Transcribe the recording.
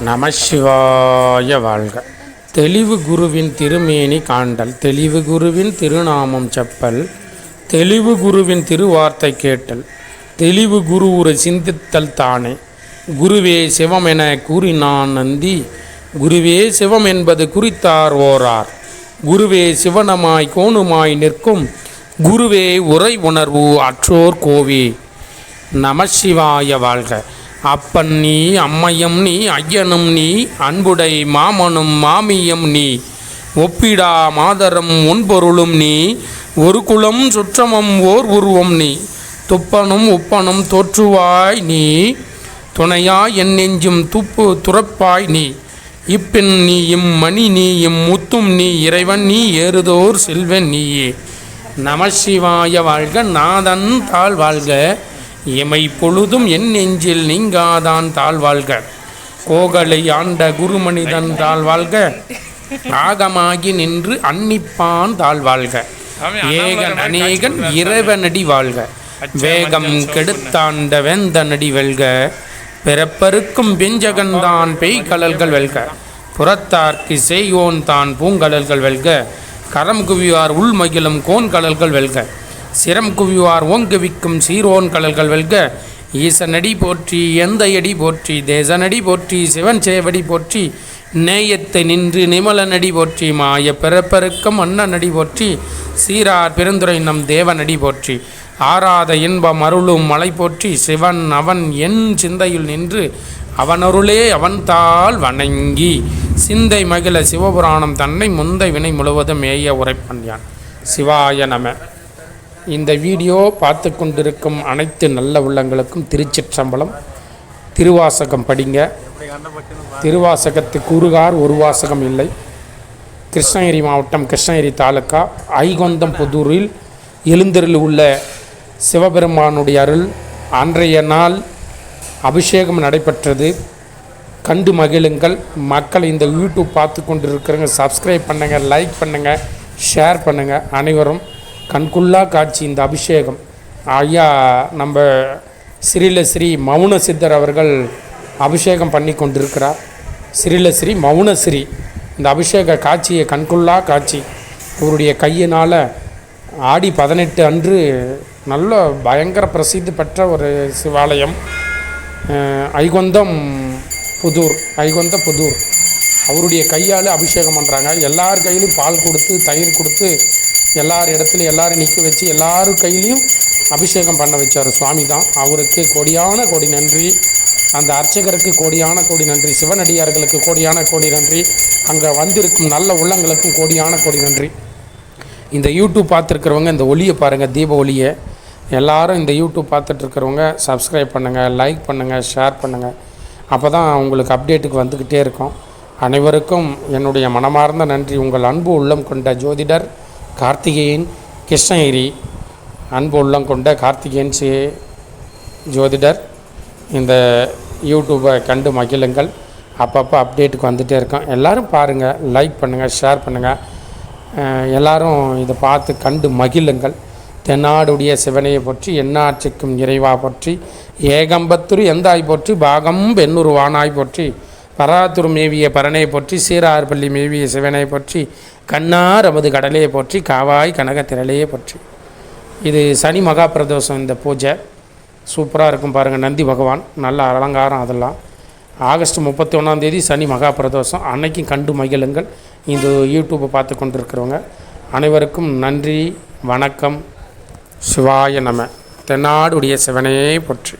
நமசிவாய வாழ்க. தெளிவு குருவின் திருமேனி காண்டல் தெளிவு குருவின் திருநாமம் செப்பல் தெளிவு குருவின் திருவார்த்தை கேட்டல் தெளிவு குரு ஒரு சிந்தித்தல் தானே. குருவே சிவம் என கூறினான் நந்தி குருவே சிவம் என்பது குறித்தார் ஓரார். குருவே சிவனமாய் கோணுமாய் நிற்கும் குருவே உரை உணர்வு அற்றோர் கோவே. நமசிவாய வாழ்க. அப்பன் நீ அம்மையும் நீ ஐயனும் நீ அன்புடை மாமனும் மாமியம் நீ. ஒப்பிடா மாதரம் உன்பொருளும் நீ ஒரு குலம் சுற்றமும் ஓர் உருவம் நீ. துப்பனும் உப்பனும் தோற்றுவாய் நீ துணையாய் என் நெஞ்சும் துப்பு துறப்பாய் நீ. இப்பின் நீ மணி நீ இம்முத்தும் நீ இறைவன் நீ ஏறுதோர் செல்வன் நீயே. நமசிவாய வாழ்க நாதன் தாழ் வாழ்க. எமை பொழுதும் என் நெஞ்சில் நீங்காதான் தாழ் வாழ்க கோகலை ஆண்ட குருமனிதன் தாழ்வாழ்க. ஆகமாகி நின்று அன்னிப்பான் தாழ்வாழ்க. ஏகன் அநேகன் இறைவனடி வாழ்க வேகம் கெடுத்தாண்ட வேந்தனடி வெல்க பிறப்பருக்கும் பெஞ்சகன்தான் பெய்கலல்கள் வெல்க. புறத்தார்க்கு செய்யோன் தான் பூங்கலல்கள் வெல்க. கரம் குவியார் உள்மகிழும் கோன்கலல்கள் வெல்க. சிரம் குவிவார் ஓங்குவிக்கும் சீரோன் கலல்கள் வெல்க. ஈசனடி போற்றி எந்த அடி போற்றி தேசனடி போற்றி சிவன் சேவடி போற்றி நேயத்தை நின்று நிமலனடி போற்றி மாய பிறப்பெருக்கம் அண்ணனடி போற்றி சீரார் பெருந்துரை நம் தேவனடி போற்றி. ஆராத இன்பம் அருளும் மலை போற்றி சிவன் அவன் என் சிந்தையில் நின்று அவனருளே அவன்தாள் வணங்கி. சிந்தை மகிழ சிவபுராணம் தன்னை முந்தை வினை முழுவதும் ஏய உரைப்பன் யான். சிவாய நம. இந்த வீடியோ பார்த்து கொண்டிருக்கும் அனைத்து நல்ல உள்ளங்களுக்கும் திருச்சிற்றம்பலம் திருவாசகம் படிங்க. திருவாசகத்து கூறுகார் ஒரு வாசகம் இல்லை. கிருஷ்ணகிரி மாவட்டம் கிருஷ்ணகிரி தாலுக்கா ஐகொந்தம் புதூரில் எழுந்தரில் உள்ள சிவபெருமானுடைய அருள். அன்றைய நாள் அபிஷேகம் நடைபெற்றது. கண்டு மகிழுங்கள். மக்கள் இந்த யூடியூப் பார்த்து கொண்டு இருக்கிறவங்க சப்ஸ்கிரைப் பண்ணுங்கள் லைக் பண்ணுங்கள் ஷேர் பண்ணுங்கள் அனைவரும் கண்குள்ளா காட்சி இந்த அபிஷேகம். ஐயா நம்ம ஸ்ரீலஸ்ரீ மௌன சித்தர் அவர்கள் அபிஷேகம் பண்ணி கொண்டிருக்கிறார். ஸ்ரீலஸ்ரீ மௌனஸ்ரீ இந்த அபிஷேக காட்சியை கண்குள்ளா காட்சி. அவருடைய கையினால் ஆடி பதினெட்டு அன்று நல்ல பயங்கர பிரசித்தி பெற்ற ஒரு சிவாலயம் ஐகொந்தம் புதூர் ஐகொந்த புதூர். அவருடைய கையால் அபிஷேகம் பண்ணுறாங்க எல்லார் கையிலும் பால் கொடுத்து தயிர் கொடுத்து எல்லார் இடத்துலையும் எல்லாரும் நிற்க வச்சு எல்லாரும் கையிலையும் அபிஷேகம் பண்ண வச்சார் சுவாமி தான். அவருக்கு கொடியான கொடி நன்றி. அந்த அர்ச்சகருக்கு கோடியான கோடி நன்றி. சிவனடியார்களுக்கு கோடியான கோடி நன்றி. அங்கே வந்திருக்கும் நல்ல உள்ளங்களுக்கும் கோடியான கோடி நன்றி. இந்த யூடியூப் பார்த்துருக்கிறவங்க இந்த ஒளியை பாருங்கள் தீப ஒளியை. எல்லாரும் இந்த யூடியூப் பார்த்துட்ருக்கிறவங்க சப்ஸ்கிரைப் பண்ணுங்கள் லைக் பண்ணுங்கள் ஷேர் பண்ணுங்கள் அப்போ தான் உங்களுக்கு அப்டேட்டுக்கு வந்துக்கிட்டே இருக்கும். அனைவருக்கும் என்னுடைய மனமார்ந்த நன்றி. உங்கள் அன்பு உள்ளம் கொண்ட ஜோதிடர் கார்த்திகேயன் கிருஷ்ணகிரி அன்பு உள்ளம் கொண்ட கார்த்திகேயன் சி. ஜோதிடர். இந்த யூடியூப்பை கண்டு மகிழுங்கள். அப்பப்போ அப்டேட்டுக்கு வந்துகிட்டே இருக்கோம். எல்லோரும் பாருங்கள் லைக் பண்ணுங்கள் ஷேர் பண்ணுங்கள் எல்லோரும் எல்லாரும் இதை பார்த்து கண்டு மகிழுங்கள். தென்னாடுடைய சிவனையை பற்றி எண்ணாட்சிக்கும் இறைவா பற்றி ஏகம்பத்துரு எந்தாய் போற்றி பாகம் பெண்ணுரு வானாய் போற்றி பராத்துரு மேவிய பரனை போற்றி சீரார்பள்ளி மேவிய சிவனை பற்றி கண்ணார் அமது கடலையை போற்றி காவாய் கனக திரளையே போற்றி. இது சனி மகா பிரதோஷம் இந்த பூஜை. சூப்பராக இருக்கும் பாருங்கள் நந்தி பகவான். நல்ல அலங்காரம் அதெல்லாம். ஆகஸ்ட் முப்பத்தி ஒன்றாந்தேதி சனி மகா பிரதோஷம் அன்னைக்கும் கண்டு மகிழுங்கள். இந்த யூடியூப்பை பார்த்து கொண்டிருக்கிறவங்க அனைவருக்கும் நன்றி வணக்கம். சிவாய நம. தென்னாடுடைய சிவனே போற்றி.